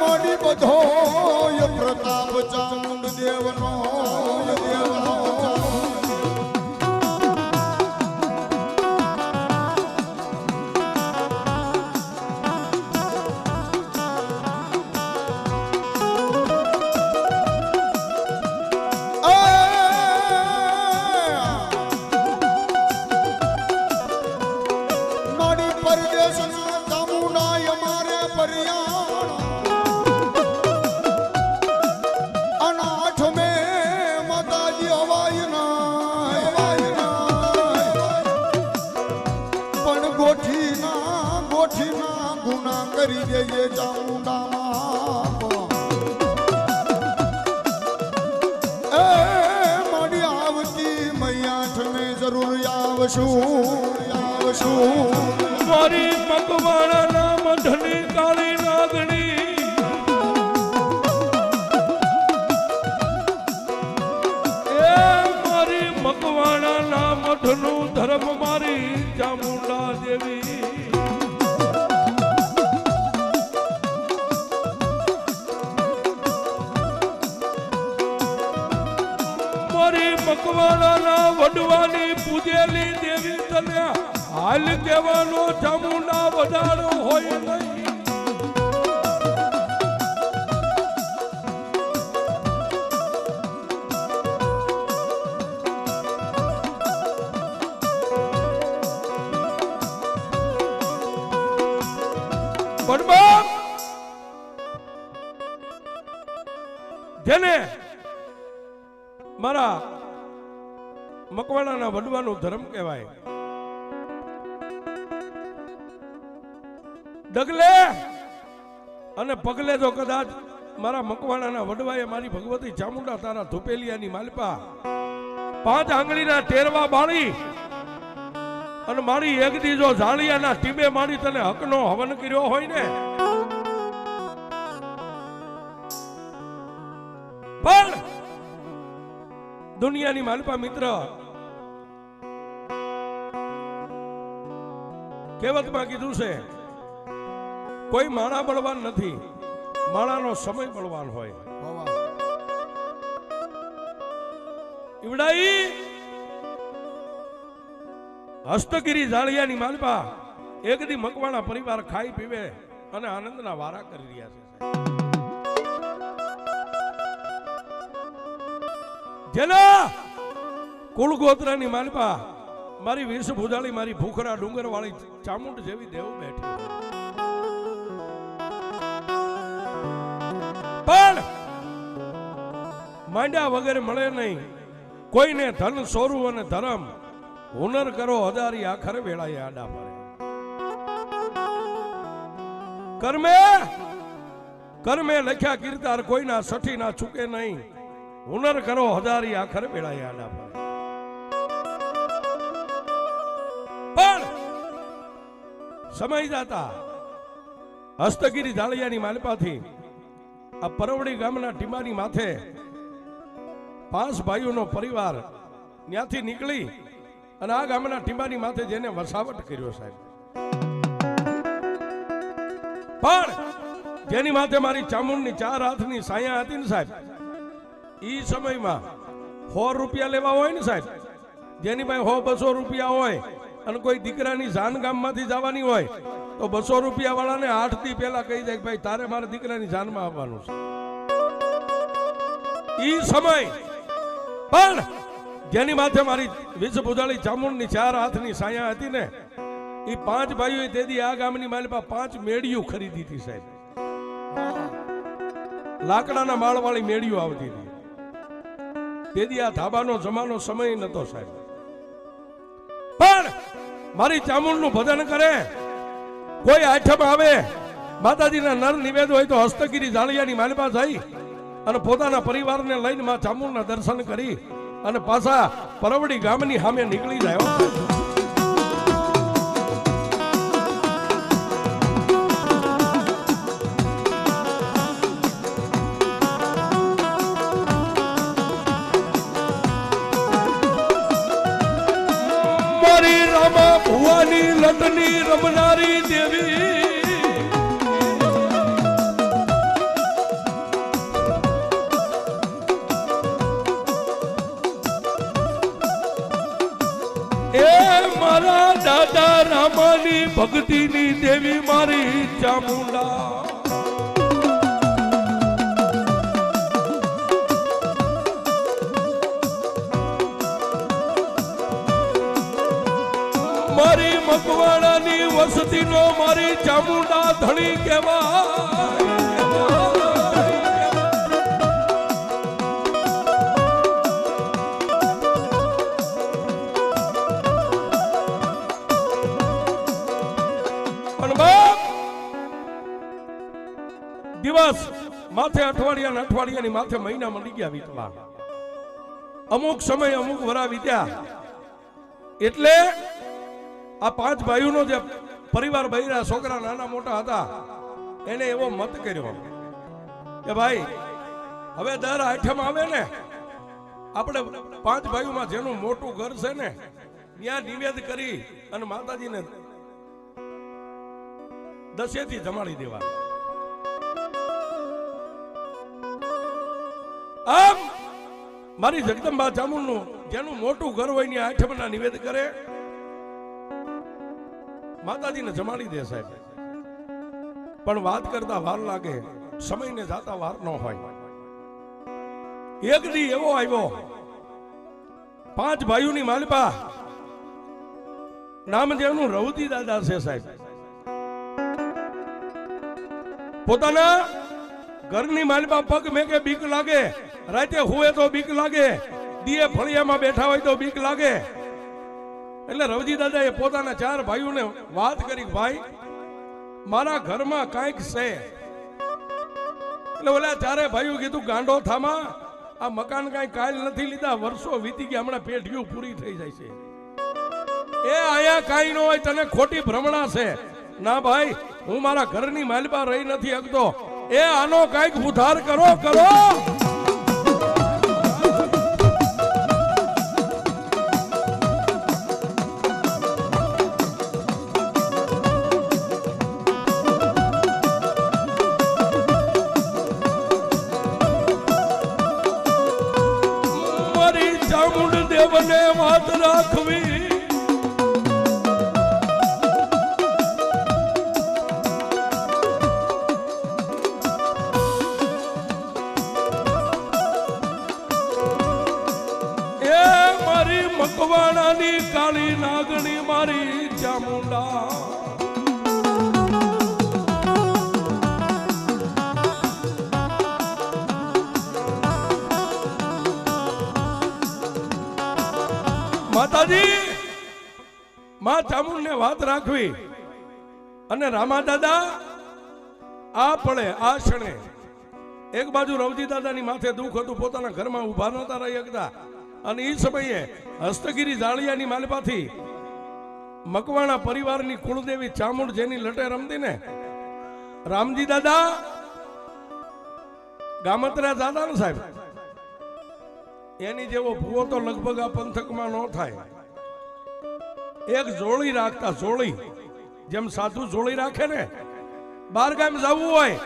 મોડી બધો. Mori હાલ કહેવાનો ચામુંડા વધારો હોય નહીં. જેને મારા મકવાણાના વડવાનો ધર્મ કહેવાય ડગલે? અને પગલે જો કદાચ મારા મકવાણાના વડવાએ મારી ભગવતી ચામુંડા તારા ધુપેલિયાની માલપા. પાંચ આંગળીના ટેરવા બાળી અને મારી એક દીજો જો ઝાડિયાના ટીબે મારી તને હકનો હવન કર્યો હોય ને? પણ દુનિયાની માલપા મિત્ર, કહેવતમાં કીધું છે કોઈ માળા બળવાન નથી. માળાનો સમય બળવાન હોય. ઈવડાઈ હસ્તગીરી જાળિયાની માલપા એક દી મકવાણા પરિવાર ખાઈ પીવે અને આનંદના વારા કરી રહ્યા છે જેના કુલ ગોત્રની માલપા મારી વીસ ભુજાળી મારી ભૂખરા ડુંગર વાળી ચામુંડ જેવી દેવ બેઠી પણ માંડ્યા વગેરે મળે નહીં. કોઈને ધન સોરું અને ધર્મ. હુનર કરો હજારી આખર વેળાએ આડા પડે કર્મે કર્મે લખ્યા કીર્તાર કોઈના સઠી ના ચૂકે નહીં. હુનર કરો હજારી આખર વેળાએ આડા પડે પણ સમય જાતા હસ્તગીરી ધાળિયાની માલપાથી આ પરવડી ગામના ટીમારી માથે પાંચ ભાઈઓનો પરિવાર ત્યાંથી નીકળી અને આ ગામના ટીમારી માથે જેને વસાવટ કર્યો સાહેબ. પણ જેની માથે મારી ચામુંડની ચાર હાથની સાયા હતી ને સાહેબ એ સમયમાં સો રૂપિયા લેવા હોય ને સાહેબ, જેની પાસે સો બસો રૂપિયા હોય અને કોઈ દીકરાની જાન ગામમાંથી જવાની હોય તો બસો રૂપિયા વાળાને આઠથી પહેલા કહી દે ભાઈ, તારે મારા દીકરાની જાનમાં આવવાનું છે. ઈ સમય. પણ જેની માથે મારી ભુજાળી ચામુંડની ચાર હાથની સાયા હતી ને એ પાંચ ભાઈઓએ તેથી આ ગામની માલિપા પાંચ મેળીઓ ખરીદી હતી સાહેબ. લાકડાના માળવાળી મેળીઓ આવતી હતી. તેથી આ ધાબાનો જમાનો સમય નતો સાહેબ. પણ મારી ચામુંડનું ભજન કરે કોઈ આઠમ આવે? માતાજીના નર નિવેદ હોય તો હસ્તગીરી જાળિયાની માલિપા જઈ અને પોતાના પરિવારને લઈને માં ચામુંડના દર્શન કરી અને પાછા પરવડી ગામની સામે નીકળી જાય. ભુવાની લટની રમનારી દેવી મારી ચામુંડા. મારી મકવાણાની વસતીનો મારી ચામુંડા ધણી કહેવાય. દિવસ માથે અઠવાડિયા ને અઠવાડિયાની માથે મહિના મળી ગયા વીતવા. અમુક સમય અમુક વરા વીત્યા. એટલે આ પાંચ ભાઈઓનો જે પરિવાર બૈરા છોકરા નાના મોટા હતા, એને એવો મત કર્યો કે ભાઈ, હવે દર આઠમ આવે ને, આપણે પાંચ ભાઈઓમાં જેનું મોટું ઘર છે ને, ત્યાં નિવેદ કરી અને માતાજીને દસેથી જમાડી દેવા. મારી જગદંબા ચામુંડનું, જેનું મોટું ઘર હોય ને આઠમના નિવેદ કરે, માતાજીને જમાડી દે સાહેબ. પણ વાત કરતા વાર લાગે, સમયને જાતા વાર ન હોય. એક દી એવો આવ્યો, પાંચ ભાઈઓની માલપા, નામ જેવનું રવતી દાદા છે સાહેબ. પોતાના ઘરની માલમાં પગ મેકે બીક લાગે. રાતે હુએ તો બીક લાગે. દીએ ફળિયામાં બેઠા હોય તો બીક લાગે. એટલે રવજી દાદા એ પોતાના ચાર ભાઈઓને વાત કરી ભાઈ, મારા ઘરમાં કાંઈક છે. એટલે ઓલા ચારે ભાઈઓ કીધું, ગાંડો થામા, આ મકાન કાંઈ કાલ નથી લીધા, વર્ષો વીતી ગયા, હમણાં પેઢીઓ પૂરી થઈ જાય છે. એ આયા કાંઈ ન હોય, તને ખોટી ભ્રમણા છે. ના ભાઈ, હું મારા ઘરની માલપા રહી નથી શકતો એ આનો કંઈક ઉધાર કરો કરો. માં ચામુંડને વાત રાખવી. અને રામા દાદા, આ પડે આ ક્ષણે, એક બાજુ રવજી દાદાની માથે દુઃખ હતું, પોતાના ઘરમાં ઊભા નતા રહી શકતા અને એ સમયે હસ્તગીરી જાળિયાની માલપાથી મકવાણા પરિવારની કુળદેવી ચામુંડ જેની લટે રમતી ને રામજી દાદા, ગામતરા દાદા ને સાહેબ, એની જેવો ભૂવો તો લગભગ આ પંથકમાં ન થાય. એક જોળી રાખતા જોળી જેમ સાધુ જોળી રાખે ને બાર ગામ જવું હોય,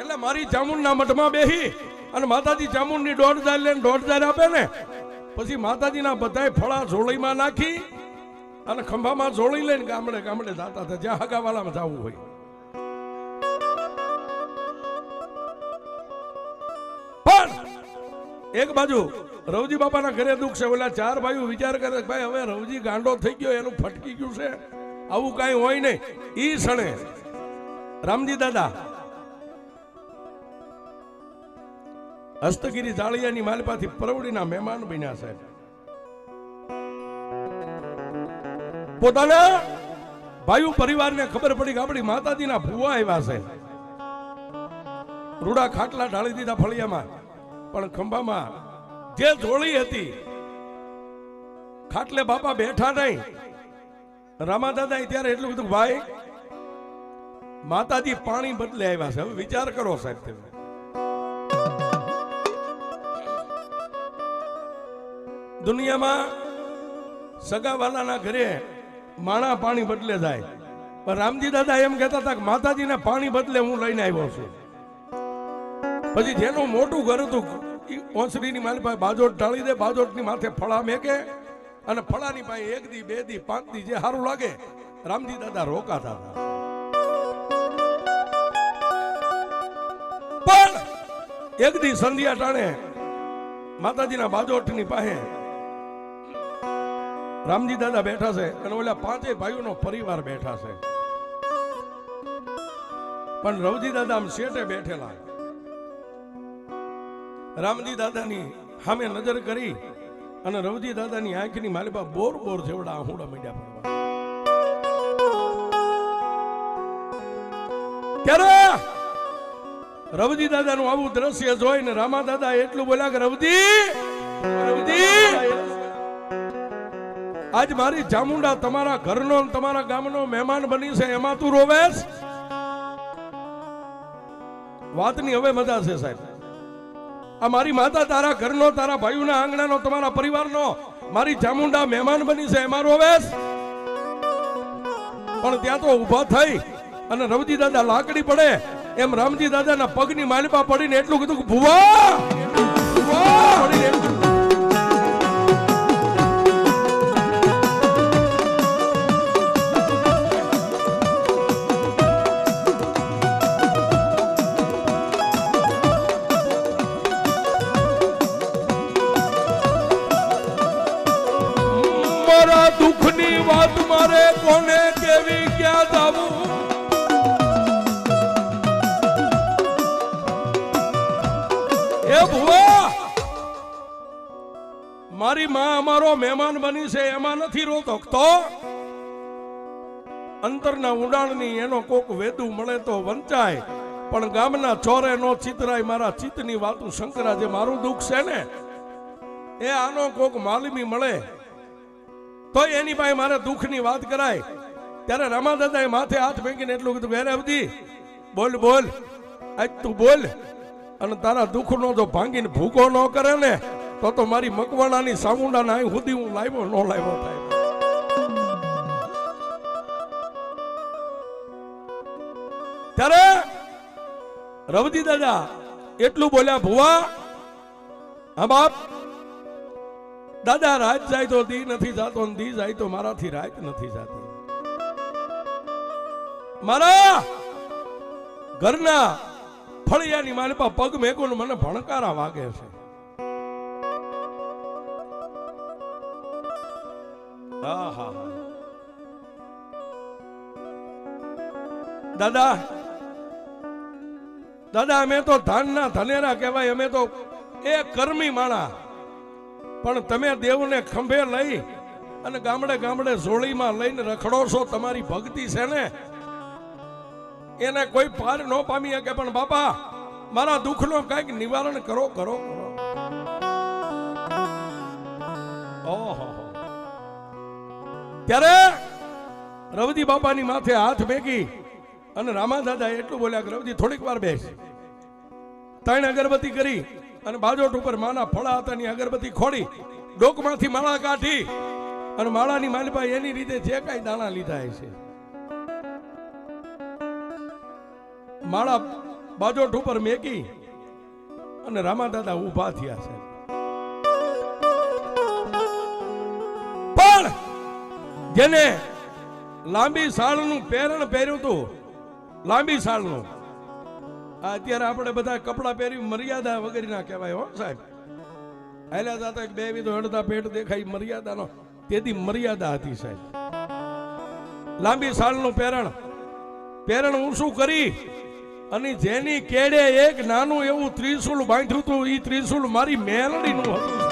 એટલે મારી જામુનના મઠમાં બેહી અને માતાજી જામુનની દોઢ હજાર લઈને દોઢ હજાર આપે ને, પછી માતાજીના બધાય ફળા જોળીમાં નાખી અને ખંભામાં જોળી લઈને ગામડે ગામડે જાતા હતા, જ્યાં હગાવાલામાં જવું હોય. પણ એક બાજુ રવજી બાપાના ઘરે દુઃખ છે. ઓલા ચાર ભાઈઓ વિચાર કરે ભાઈ, હવે રવજી ગાંડો થઈ ગયો, એનું ફટકી ગયું છે. આવું કાંઈ હોય નહીં. ઈ ક્ષણે રામજી દાદા હસ્તગીરી જાળિયાની માલપાથી પરવડીના મહેમાન બન્યા સાહેબ પોતાના ભાઈઓ પરિવારને ખબર પડી કે આપણી માતાજીના ભુવા આવ્યા છે. રૂડા ખાટલા ઢાળી દીધા ફળિયામાં. પણ ખંભામાં જે જોડી હતી. ખાટલે બાપા બેઠા નહીં રામા દાદા ત્યારે એટલું કીધું ભાઈ, માતાજી પાણી બદલે આવ્યા છે. હવે વિચાર કરો સાહેબ તમે. દુનિયામાં સગાવાલાના ઘરે માણા પાણી બદલે જાય. પણ રામજી દાદા એમ કહેતા હતા કે, માતાજીને પાણી બદલે હું લઈને આવ્યો છું. પછી જેનું મોટું ઘર હતું ઈ ઓસરીની મારી પાસે બાજોટ ઢાળી દે, બાજોટની માથે ફળા મેકે અને ફળાની પાસે એક દી, બે દી, પાંચ દી જે સારું લાગે, રામજી દાદા રોકાતા હતા પણ એક દી સંધ્યા ટાણે માતાજીના બાજોટની પાસે રામજી દાદા બેઠા છે અને ઓલા પાંચેય ભાઈઓનો પરિવાર બેઠા છે. પણ રવજી દાદા આમ શેઠે બેઠેલા. રામજી દાદાની સામે નજર કરી અને રવજી દાદાની આંખની માલિપા બોર બોર જેવડા આહુડા મળ્યા પડવા. ત્યારે રવજી દાદાનું આવું દ્રશ્ય જોઈને રામા દાદા એટલું બોલ્યા કે, રવજી રવજી, આજ મારી ચામુંડા તમારા ઘરનો તમારા ગામનો મહેમાન બની છે, એમાં તું રોવેશ? વાતની હવે મજા છે સાહેબ. આ મારી માતા તારા ઘરનો, તારા ભાઈઓના આંગણાનો, તમારા પરિવારનો, મારી ચામુંડા મહેમાન બની છે એમાં રોવેશ પણ ત્યાં તો ઊભા થઈ અને રવજી દાદા લાકડી પડે, એમ રામજી દાદાના પગની માલિપા પડીને એટલું કીધું ભુવા ભુવા કોને કેવી ક્યાં જાવું? એ ભુવા! મારી માં અમારો મહેમાન બની છે, એમાં નથી રોતો. તો? અંતરના ઉડાણની એનો કોક વેદું મળે તો વંચાય. પણ ગામના ચોરે નો ચિતરાય મારા ચિત્તની વાતું શંકરા જે મારું દુઃખ છે ને? એ આનો કોક માલમી મળે. તો એની પાસે મારે દુઃખની વાત કરાય. ત્યારે રામા દાદાએ માથે હાથ ફેંકીને એટલું કીધું વેરે અવધી બોલ બોલ. આજ તું બોલ. અને તારા દુઃખનો જો ભાંગીને ભૂકો ન કરે ને, તો તો મારી મકવાણાની સામુંડા ના સુધી હું લાવ્યો ન લાવ્યો થાય. ત્યારે રવજી દાદા એટલું બોલ્યા, ભુવા હા બાપ દાદા, રાત જાય તો દી નથી જાતો દી જાય તો મારાથી રાત નથી જાતી. મારા ઘરના ફળિયાની માલિપા પગ મેકો મને ભણકારા વાગે છે. દાદા દાદા, અમે તો ધાનના ધનેરા કહેવાય, અમે તો એ કર્મી માણા. પણ તમે દેવને ખંભે લઈ અને ગામડે ગામડે ઝોળીમાં લઈને રખડો છો, તમારી ભક્તિ છે ને? એને કોઈ પાર ન પામી શકે, પણ બાપા, મારા દુઃખનો કંઈક નિવારણ કરો કરો ઓહો. ત્યારે રવજી બાપાની માથે હાથ મેકી અને રામા દાદા એટલું બોલ્યા કે રવજી થોડીક વાર બેસ. ત્રણ અગરબત્તી કરી. અને બાજોટ ઉપર માના ફળા હતા ની અગરબત્તી ખોડી ડોકમાંથી માળા કાઢી, અને માળાની માલભાઈ એની રીતે જે કાંઈ દાણા લીધા છે માળા બાજોટ ઉપર મેકી અને રામા દાદા ઊભા થયા છે. પણ જેને લાંબી સાળનું પહેરણ પહેર્યું હતું, લાંબી સાલનું આ અત્યારે આપણે બધા કપડા પહેરી મર્યાદા વગેરેના કહેવાય હો સાહેબ. હાલ્યા જાતા બે વિધો હડતા પેટ દેખાય મર્યાદાનો. તેથી મર્યાદા હતી સાહેબ. લાંબી સાલનું પેરણ હું શું કરી? અને જેની કેડે એક નાનું એવું ત્રિશુલ બાંધ્યું હતું એ ત્રિશુલ મારી મેલડીનું હતું.